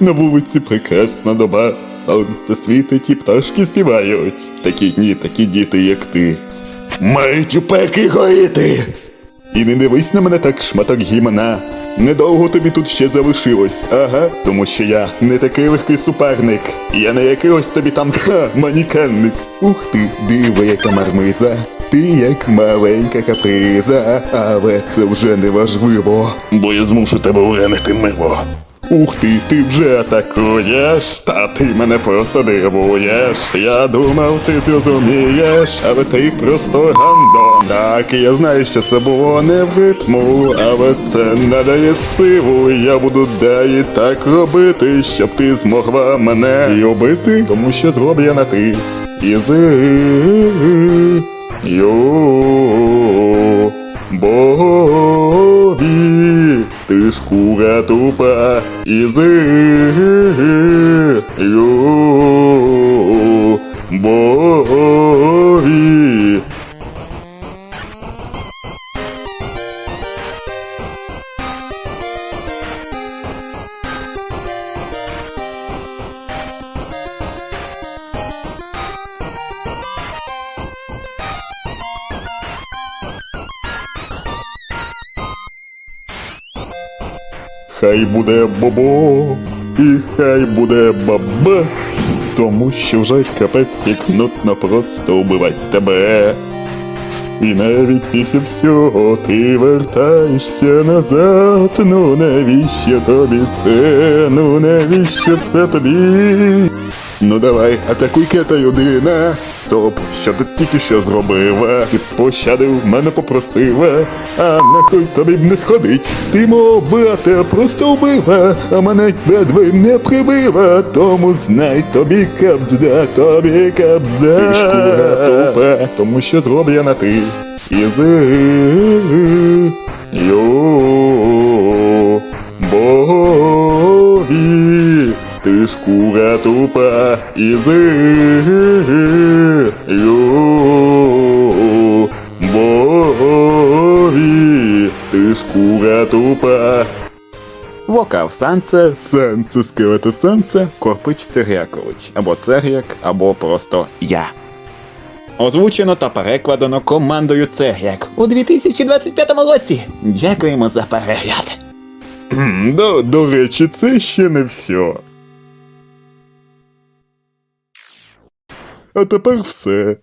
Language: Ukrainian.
На вулиці прекрасна доба, сонце світить і пташки співають. Такі дні, такі діти, як ти. Мають у пеки горіти. І не дивись на мене так, шматок гімна. Недовго тобі тут ще залишилось, ага, тому що я не такий легкий суперник. Я не якийсь тобі там ха, манікенник. Ух ти, диви, яка мармиза. Ти як маленька каприза, але це вже не важливо. Бо я змушу тебе винити мило. Ух ти, ти вже атакуєш, та ти мене просто дивуєш. Я думав, ти зрозумієш, але ти просто гандон. Так, я знаю, що це було не в ритму, але це надає силу. Я буду далі так робити, щоб ти змогла мене любити, тому що зроблена ти. Ізи. Йо. Ти шкура тупа ізи. Йо. Хай буде бобо, і хай буде бабах, тому що вже капець як нудно просто убивать тебе. І навіть після всього ти вертаєшся назад. Ну навіщо тобі це? Ну навіщо це тобі? Ну давай, атакуй кета людина. Стоп, що ти тільки що зробила? Ти пощадив, мене попросила, а нахуй тобі б не сходить. Ти мого брата просто вбила, а мене ледве не прибила. Тому знай тобі капзда, тобі капзда. Ти шкура тупа, тому що зроблена ти. Ізи. Шкура тупа. Йо. Богові. Ти шкура тупа. Вокал Санце, Санце скелета Санце, Корпич Церякович. Або Церяк, або просто я. Озвучено та перекладено командою Церяк у 2025 році. Дякуємо за перегляд. До, до речі, це ще не все. А тепер все.